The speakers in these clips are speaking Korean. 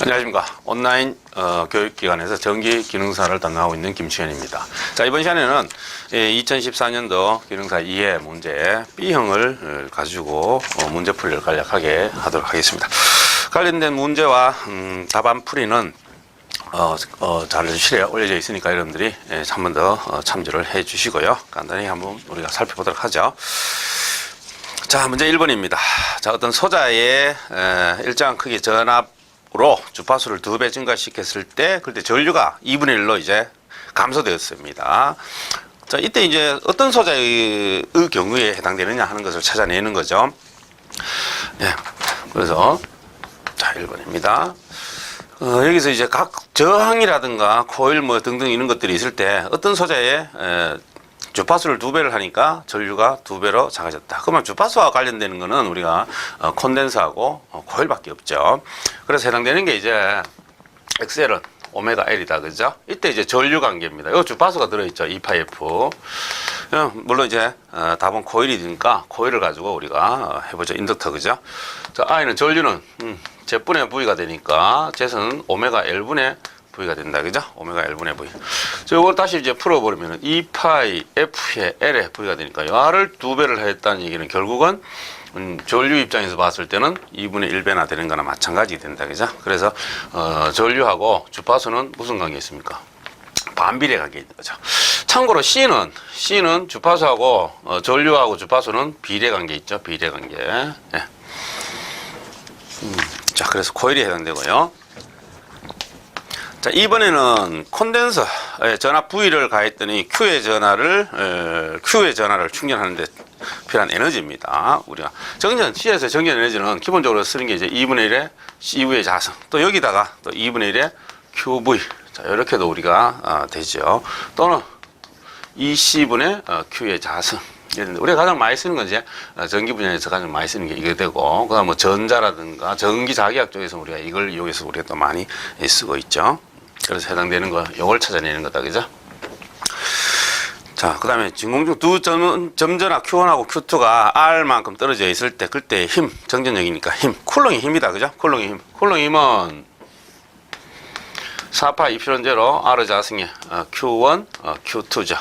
안녕하십니까. 온라인 어, 교육기관에서 전기 기능사를 담당하고 있는 김치현입니다. 자, 이번 시간에는 2014년도 기능사 2회 문제 B형을 어, 가지고 어, 문제풀이를 간략하게 하도록 하겠습니다. 관련된 문제와 음, 답안 풀이는 어, 어, 자료실에 올려져 있으니까 여러분들이 예, 한번 더 어, 참조를 해 주시고요. 간단히 한번 우리가 살펴보도록 하죠. 자, 문제 1번입니다. 자, 어떤 소자의 에, 일정한 크기 전압으 로 주파수를 두 배 증가시켰을 때, 그때 전류가 2분의 1로 이제 감소되었습니다. 자, 이때 이제 어떤 소자의 의 경우에 해당되느냐 하는 것을 찾아내는 거죠. 네. 그래서, 자, 1번입니다. 어, 여기서 이제 각 저항이라든가 코일 뭐 등등 이런 것들이 있을 때 어떤 에, 주파수를 두 배를 하니까 전류가 두 배로 작아졌다. 그러면 주파수와 관련되는 거는 우리가 어, 콘덴서하고 어, 코일밖에 없죠. 그래서 해당되는 게 이제 엑셀은 오메가 L이다. 그죠? 이때 이제 전류 관계입니다. 이 주파수가 들어있죠. 2파F. 어, 물론 이제 어, 답은 코일이니까 코일을 가지고 우리가 어, 해보죠. 인덕터. 그죠? 자, I는 전류는 음, Z분의 V가 되니까 Z는 오메가 L분의 V가 된다. 그죠? 오메가 L분의 V. 자, 이걸 다시 이제 풀어버리면 2파이 F의 L의 V가 되니까 R을 두 배를 했다는 얘기는 결국은 음, 전류 입장에서 봤을 때는 2분의 1배나 되는 거나 마찬가지 된다. 그죠? 그래서, 어, 전류하고 주파수는 무슨 관계 있습니까? 반비례 관계 있는 거죠. 참고로 C는, C는 주파수하고, 어, 전류하고 주파수는 비례 관계 있죠. 비례 관계. 예. 음, 자, 그래서 코일이 해당되고요. 자, 이번에는 콘덴서 에 전압 V를 가했더니 Q의 전화를 에, Q의 전화를 충전하는데 필요한 에너지입니다. 우리가 정전 C에서 정전 에너지는 기본적으로 쓰는 게 이제 2분의 1의 CV의 자성 또 여기다가 또 2분의 1의 QV 자 이렇게도 우리가 어, 되죠. 또는 2C분의 어, Q의 자성 우리가 가장 많이 쓰는 건 이제 어, 전기 분야에서 가장 많이 쓰는 게 이게 되고 그다음 뭐 전자라든가 전기 자기학 쪽에서 우리가 이걸 이용해서 우리가 또 많이 쓰고 있죠. 그래서 해당되는 거 요걸 찾아내는 거다 그죠? 자, 그 다음에 진공중 두 점, 점전압 Q1하고 Q2가 R만큼 떨어져 있을 때, 그때 힘, 정전력이니까 힘, 쿨롱의 힘이다, 그죠? 쿨롱의 힘. 쿨롱의 힘은 4파 입실원 제로 R 자승의 어, Q1, 어, Q2죠.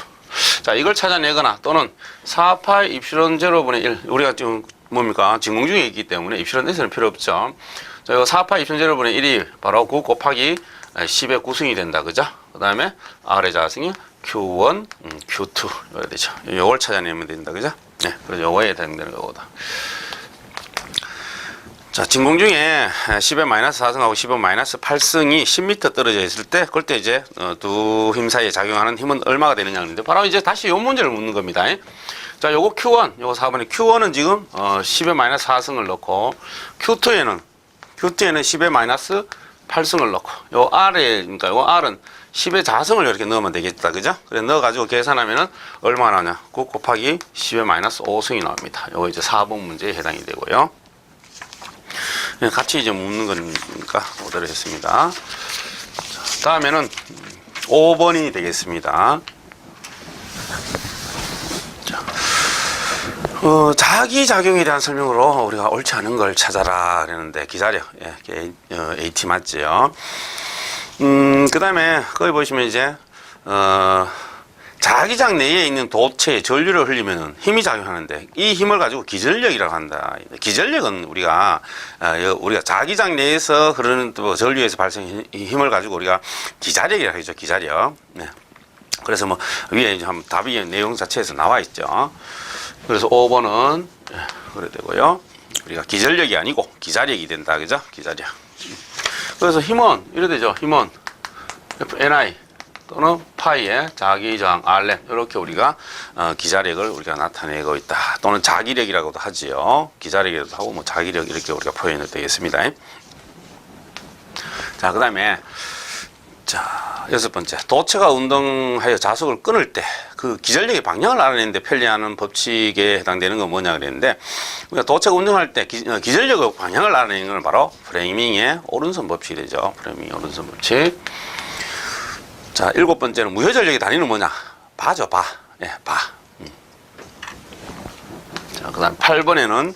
자, 이걸 찾아내거나 또는 4파 입실원 제로분의 1. 우리가 지금 뭡니까? 진공중에 있기 때문에 입실원 S는 필요 없죠. 자, 이거 4파 입실원 제로분의 1이 바로 9 곱하기 10의 구승이 된다, 그죠? 그 다음에 R의 자승이 Q1, 음, Q2 이렇게 되죠. 요걸 찾아내면 된다, 그죠? 네, 그래서 요거에 해당되는 거거든. 자, 진공 중에 10의 마이너스 4승하고 10의 마이너스 8승이 10m 떨어져 있을 때, 그럴 때 이제 어, 두힘 사이에 작용하는 힘은 얼마가 되느냐 하는데, 바로 이제 다시 요 문제를 묻는 겁니다. 자, 요거 Q1, 요거 4번에 Q1은 지금 어, 10의 마이너스 4승을 넣고, Q2에는 Q2에는 10의 마이너스 8승을 넣고, 요 R에, 그러니까 요 R은 10의 자승을 이렇게 넣으면 되겠다. 그죠? 그래 넣어 가지고 계산하면은 얼마 나오냐? 9 곱하기 10의 마이너스 5승이 나옵니다. 요거 이제 4번 문제에 해당이 되고요. 예, 같이 이제 묻는 거니까 오더를 했습니다. 자, 다음에는 5번이 되겠습니다. 어, 자기작용에 대한 설명으로 우리가 옳지 않은 걸 찾아라 그랬는데 기다려. 예, 이게, 어, AT 맞지요. 음, 그 다음에 거기 보시면 이제, 어, 자기장 내에 있는 도체에 전류를 흘리면 힘이 작용하는데 이 힘을 가지고 기전력이라고 한다. 기전력은 우리가 어, 우리가 자기장 내에서 흐르는 또 전류에서 발생 힘을 가지고 우리가 기자력이라고 하죠. 기자력. 네. 그래서 뭐 위에 이제 한번 답이 내용 자체에서 나와 있죠. 그래서 5번은 그래 되고요. 우리가 기전력이 아니고 기자력이 된다. 그죠? 기자력. 그래서 힘은 이래 되죠. 힘은 NI 또는 파이의 자기 저항 R램 이렇게 우리가 어, 기자력을 우리가 나타내고 있다. 또는 자기력이라고도 하지요. 기자력이라도 하고 뭐 자기력 이렇게 우리가 표현이 되겠습니다. 자, 그다음에 자, 여섯 번째. 도체가 운동하여 자석을 끊을 때 그 기전력의 방향을 알아내는데 편리하는 법칙에 해당되는 건 뭐냐 그랬는데 우리가 도체가 운동할 때 기, 어, 기전력의 방향을 알아내는 건 바로 프레이밍의 오른손 법칙이 되죠. 프레이밍 오른손 법칙. 자, 일곱 번째는 무효전력의 단위는 뭐냐? 바죠, 바. 예, 바. 음. 자, 그 다음 8번에는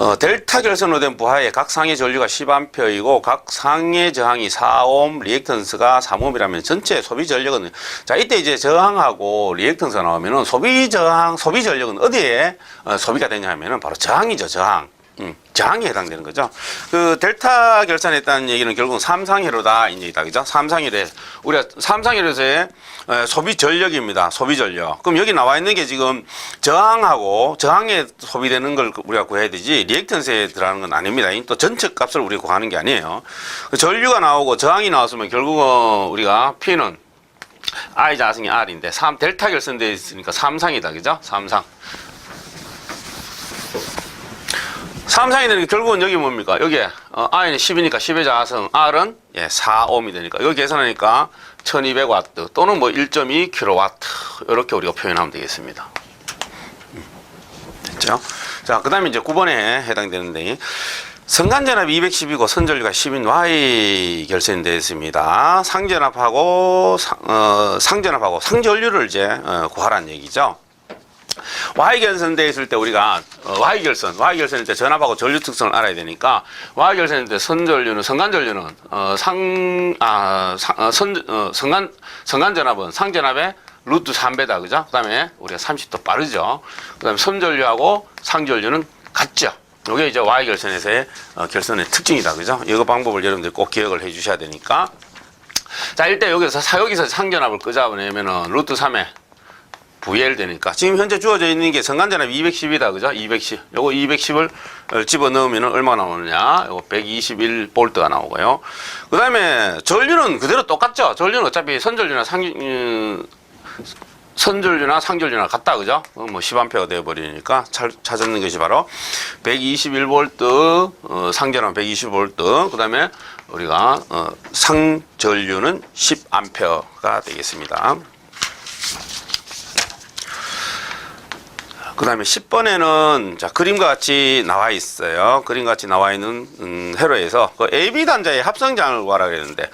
어, 델타 결선으로 된 부하의 각 상해 전류가 10A이고 각 상해 저항이 4옴, 리액턴스가 3옴이라면 전체 소비 전력은 자 이때 이제 저항하고 리액턴스가 나오면은 소비 저항, 소비 전력은 어디에 어, 소비가 되냐 하면은 바로 저항이죠, 저항. 음, 저항에 해당되는 거죠. 그 델타 결산했다는 얘기는 결국 삼상회로다 이 얘기다, 그죠? 삼상회로 우리가 삼상회로에서의 에, 소비 전력입니다. 소비 전력. 그럼 여기 나와 있는 게 지금 저항하고 저항에 소비되는 걸 우리가 구해야 되지 리액턴스에 들어가는 건 아닙니다. 이또 전체 값을 우리가 구하는 게 아니에요. 그 전류가 나오고 저항이 나왔으면 결국은 우리가 P는 I 자승이 R인데 3 델타 결선되어 있으니까 삼상이다, 그죠? 삼상. 삼상이 결국은 여기 뭡니까? 여기에 어, I는 10이니까 10의 자승, R은 예, 4옴이 되니까 여기 계산하니까 1200와트 또는 뭐 1.2kW 이렇게 우리가 표현하면 되겠습니다. 음, 됐죠? 자, 그 다음에 이제 9번에 해당되는데 성간전압이 210이고 선전류가 10인 Y 결선이 되어 있습니다. 상전압하고 상, 어, 상전압하고 상전류를 이제 어, 구하라는 얘기죠. Y 결선돼 있을 때 우리가 어, Y 결선, Y 결선일 때 전압하고 전류 특성을 알아야 되니까 Y 결선일 때 선전류는 성간전류는 어, 상, 아, 상, 어, 선, 어, 성간, 성간 전압은 상전압의 루트 3배다, 그죠? 그 다음에 우리가 30도 빠르죠. 그 다음에 선전류하고 상전류는 같죠. 이게 이제 Y 결선에서의 어, 결선의 특징이다, 그죠? 이거 방법을 여러분들 꼭 기억을 해 주셔야 되니까. 자, 일단 여기서 사, 여기서 상전압을 끄잡아내면은 루트 3에 VL 되니까 지금 현재 주어져 있는 게 성간전압 210이다 그죠? 210. 요거 210을 집어 넣으면 얼마나 나오느냐? 요거 121 볼트가 나오고요. 그다음에 전류는 그대로 똑같죠. 전류는 어차피 선전류나 상 음, 선전류나 상전류나 같다 그죠? 어, 뭐 10A가 되어 버리니까 찾았는 것이 바로 121볼트 어, 상전압 120볼트 그다음에 우리가 어, 상전류는 10A가 되겠습니다. 그 다음에 10번에는 자, 그림과 같이 나와 있어요. 그림과 같이 나와 있는 음, 회로에서 그 AB 단자의 합성장을 구하라 그랬는데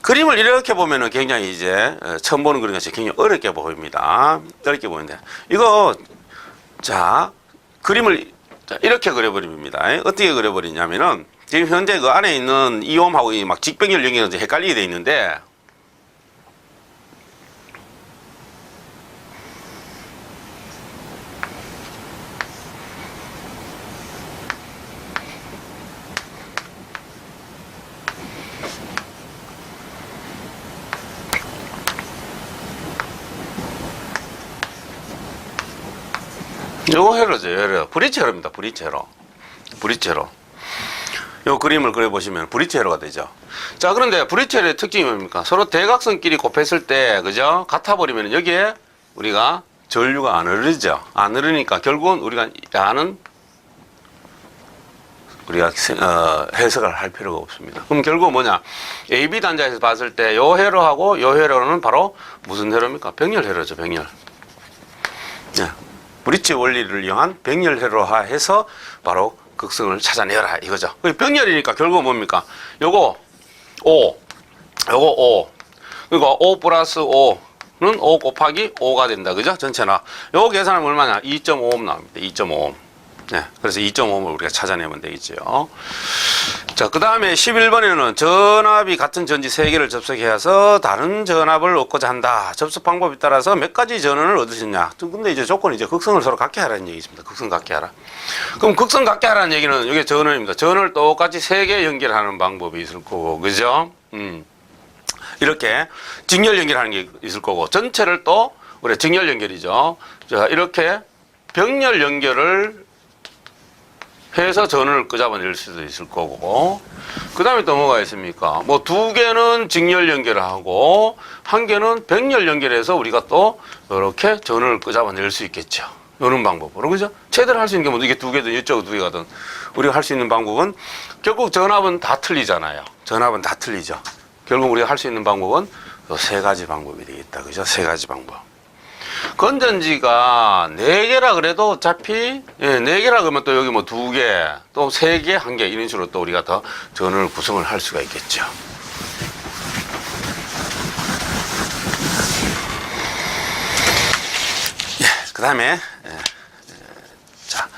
그림을 이렇게 보면은 굉장히 이제 어, 처음 보는 그림 같이 굉장히 어렵게 보입니다. 어렵게 보이는데 이거 자 그림을 자, 이렇게 그려버립니다. 어떻게 그려버리냐면은 지금 현재 그 안에 있는 이옴하고 이막 직병렬 연결이 헷갈리게 돼 있는데 요거 회로죠, 회로. 회로. 브릿지 회로. 요 그림을 그려보시면 브릿지 회로가 되죠. 자, 그런데 브릿지 회로의 특징이 뭡니까? 서로 대각선끼리 곱했을 때, 그죠? 같아버리면 여기에 우리가 전류가 안 흐르죠. 안 흐르니까 결국은 우리가 아는 우리가 세- 어, 해석을 할 필요가 없습니다. 그럼 결국 뭐냐? AB 단자에서 봤을 때 요 회로하고 요 회로는 바로 무슨 회로입니까? 병렬 회로죠, 병렬. 네. 브릿지 원리를 이용한 병렬 회로화 해서 바로 극성을 찾아내라 이거죠. 그 병렬이니까 결국 뭡니까? 요거 5, 요거 5. 그러니까 5 플러스 5는 5 곱하기 5가 된다. 그죠? 전체나. 요거 계산하면 얼마냐? 2.5옴 나옵니다. 2.5옴. 네. 그래서 2.5옴을 우리가 찾아내면 되겠죠. 자, 그 다음에 11번에는 전압이 같은 전지 3개를 접속해서 다른 전압을 얻고자 한다. 접속 방법에 따라서 몇 가지 전원을 얻으셨냐. 근데 이제 조건이 이제 극성을 서로 갖게 하라는 얘기 있습니다. 극성 갖게 하라. 그럼 극성 갖게 하라는 얘기는 이게 전원입니다. 전원을 똑같이 3개 연결하는 방법이 있을 거고, 그죠? 음. 이렇게 직렬 연결하는 게 있을 거고, 전체를 또, 우리 직렬 연결이죠. 자, 이렇게 병렬 연결을 해서 전원을 끄잡아낼 수도 있을 거고. 그 다음에 또 뭐가 있습니까? 뭐 두 개는 직렬 연결하고 한 개는 병렬 연결해서 우리가 또 이렇게 전원을 끄잡아낼 수 있겠죠. 이런 방법으로. 그죠? 최대로 할 수 있는 게 뭐 이게 두 개든 이쪽 두 개가든 우리가 할 수 있는 방법은 결국 전압은 다 틀리잖아요. 전압은 다 틀리죠. 결국 우리가 할 수 있는 방법은 요세 가지 방법이 되겠다. 그죠? 세 가지 방법 건전지가 네 개라 그래도 어차피 예, 네 개라 그러면 또 여기 뭐 두 개, 또 세 개, 한 개 이런 식으로 또 우리가 더 전원을 구성을 할 수가 있겠죠. 예, 그 다음에 예, 예, 자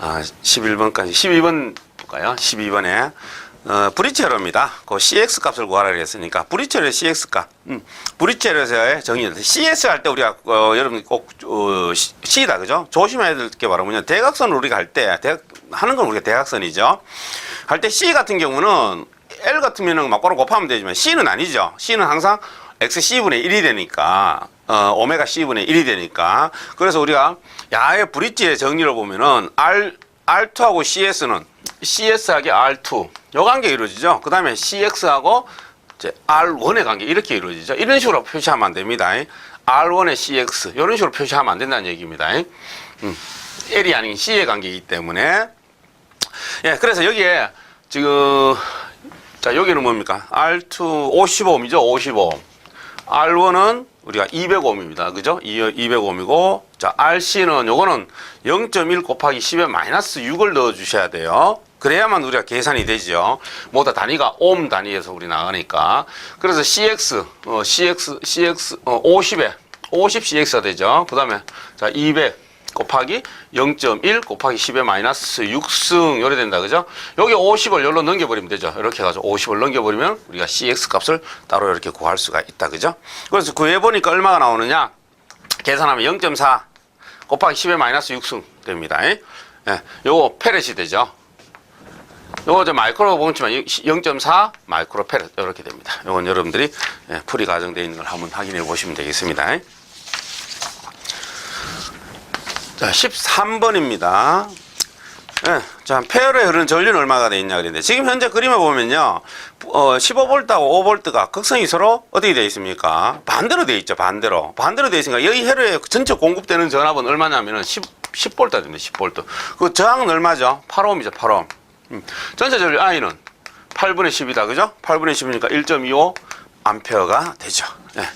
아, 11번까지 12번 볼까요? 12번에 어, 브리체로입니다. 그 CX 값을 구하라 그랬으니까 브리체로의 CX 값. 음, 브리체로에서의 정의. CS 할 때 우리가 어, 여러분 꼭 어, C- C다 그죠? 조심해야 될 게 바로 뭐냐? 대각선을 우리가 할 때 하는 건 우리가 대각선이죠. 할 때 C 같은 경우는 L 같으면은 막바로 곱하면 되지만 C는 아니죠. C는 항상 XC분의 1이 되니까 어, 오메가 C분의 1이 되니까 그래서 우리가 야의 브릿지의 정리를 보면은 R R2하고 CS는 CS하기 R2 요 관계 이루어지죠. 그 다음에 CX하고 이제 R1의 관계 이렇게 이루어지죠. 이런 식으로 표시하면 안 됩니다. R1의 CX 이런 식으로 표시하면 안 된다는 얘기입니다. 음, L이 아닌 C의 관계이기 때문에 예, 그래서 여기에 지금 자 여기는 뭡니까? R2 55옴이죠. 55. R1은 우리가 205입니다. 그죠? 205이고 자 RC는 요거는 0.1 곱하기 10에 마이너스 6을 넣어 주셔야 돼요. 그래야만 우리가 계산이 되죠. 모두 단위가 옴 단위에서 우리 나가니까. 그래서 CX 어 CX CX 어 50에 50 CX가 되죠. 그 다음에 자 200 곱하기 0.1 곱하기 10의 마이너스 6승 요래 된다 그죠? 여기 50을 여기로 넘겨버리면 되죠. 이렇게 해가지고 50을 넘겨버리면 우리가 CX 값을 따로 이렇게 구할 수가 있다 그죠? 그래서 구해보니까 얼마가 나오느냐? 계산하면 0.4 곱하기 10의 마이너스 6승 됩니다. 예, 요거 페렛이 되죠. 요거 이제 마이크로 보지만 0.4 마이크로 페렛 이렇게 됩니다. 요건 여러분들이 예, 풀이 가정되어 있는 걸 한번 확인해 보시면 되겠습니다. 자, 13번입니다. 예, 자, 페어에 흐르는 전류는 얼마가 돼 있냐 그랬는데 지금 현재 그림을 보면요. 어, 15V하고 5V가 극성이 서로 어떻게 되어 있습니까? 반대로 되어 있죠. 반대로. 반대로 되어 있으니까 여기 회로에 전체 공급되는 전압은 얼마냐면은 10, 10V 됩니다. 10V. 그 저항은 얼마죠? 8ohm이죠. 8ohm. 음. 전체 전류 I는 8분의 10이다. 그죠? 8분의 10이니까 1.25 암페어가 되죠. 예.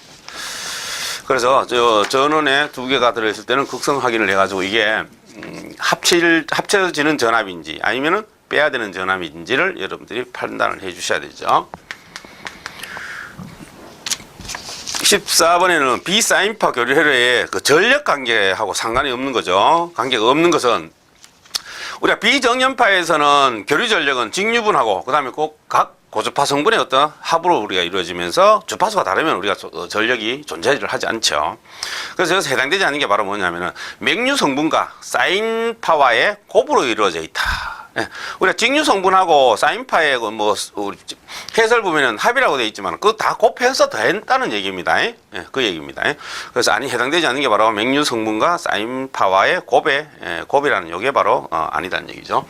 그래서 저 전원에 두 개가 들어있을 때는 극성 확인을 해가지고 이게 음, 합칠 합쳐지는 전압인지 아니면은 빼야 되는 전압인지를 여러분들이 판단을 해 주셔야 되죠. 14번에는 비사인파 교류 회로의 그 전력 관계하고 상관이 없는 거죠. 관계가 없는 것은 우리가 비정연파에서는 교류 전력은 직류분하고 그다음에 꼭각 고주파 성분의 어떤 합으로 우리가 이루어지면서 주파수가 다르면 우리가 저- 어, 전력이 존재를 하지 않죠. 그래서 여기서 해당되지 않는 게 바로 뭐냐면은 맥류 성분과 사인 파와의 곱으로 이루어져 있다. 예. 우리가 직류 성분하고 사인파의 그뭐 우리 해설 보면은 합이라고 되어 있지만 그거 다 곱해서 더했다는 얘기입니다. 예. 그 얘기입니다. 예. 그래서 아니 해당되지 않는 게 바로 맥류 성분과 사인파와의 곱의 예, 곱이라는 요게 바로 어, 아니다는 얘기죠.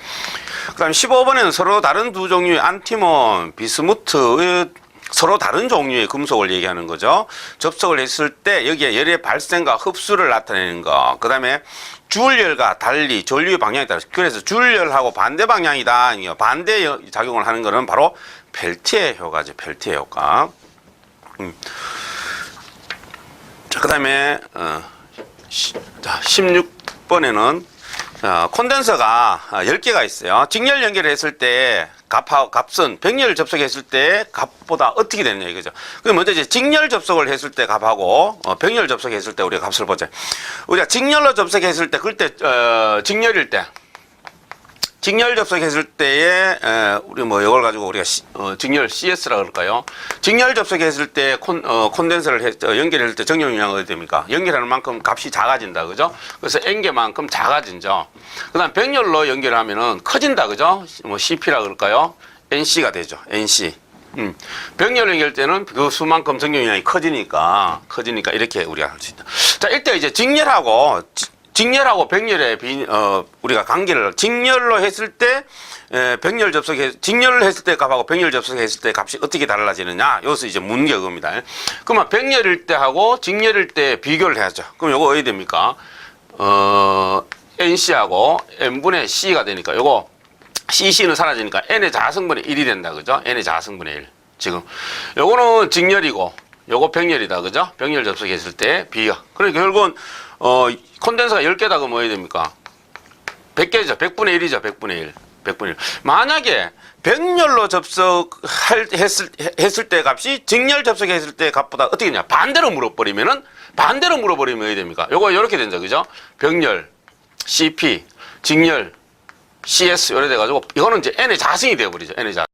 그다음 15번에는 서로 다른 두 종류의 안티몬, 비스무트의 서로 다른 종류의 금속을 얘기하는 거죠. 접속을 했을 때 여기에 열의 발생과 흡수를 나타내는 거. 그 다음에 주열과 달리 전류의 방향에 따라 그래서 주열하고 반대 방향이다. 반대 여- 작용을 하는 거는 바로 펠티의 효과죠. 펠티의 효과. 음. 자, 그 다음에 어, 시- 자, 16번에는 어, 콘덴서가 10개가 있어요. 직렬 연결을 했을 때 값하, 값은 병렬 접속했을 때 값보다 어떻게 되느냐 이거죠. 그 먼저 이제 직렬 접속을 했을 때 값하고 어, 병렬 접속했을 때 우리가 값을 보자. 우리가 직렬로 접속했을 때 그때 어, 직렬일 때 직렬 접속했을 때에 에, 우리 뭐 이걸 가지고 우리가 시- 어, 직렬 CS라 그럴까요? 직렬 접속했을 때 콘, 어, 콘덴서를 해, 어, 연결했을 때 정용량이 어떻게 됩니까? 연결하는 만큼 값이 작아진다, 그죠? 그래서 N개만큼 작아진죠. 그다음 병렬로 연결하면은 커진다, 그죠? 뭐 CP라 그럴까요? NC가 되죠, NC. 음. 병렬 연결 때는 그 수만큼 정용량이 커지니까 커지니까 이렇게 우리가 할 수 있다. 자, 이때 이제 직렬하고 지- 직렬하고 병렬의 비, 어, 우리가 관계를 직렬로 했을 때 에, 병렬 접속해 직렬을 했을 때 값하고 병렬 접속했을 때 값이 어떻게 달라지느냐 여기서 이제 문제가 겁니다. 그러면 병렬일 때 하고 직렬일 때 비교를 해야죠. 그럼 요거 어디 됩니까? 어, NC하고 N분의 C가 되니까 요거 CC는 사라지니까 N의 자성분의 1이 된다. 그죠? N의 자성분의 1. 지금 요거는 직렬이고 요거 병렬이다. 그죠? 병렬 접속했을 때 B가. 그러니까 결국은 어 콘덴서가 10개다 그러면 뭐 해야 됩니까? 100개죠. 100분의 1이죠. 100분의 1. 100분의 1. 만약에 병렬로 접속할 했을 했을 때 값이 직렬 접속했을 때 값보다 어떻게 되냐? 반대로 물어버리면은 반대로 물어버리면 어떻게 됩니까? 요거 이렇게 된다. 그죠? 병렬 CP 직렬 CS 요래 돼 가지고 이거는 이제 n의 자승이 되어 버리죠. n의 자.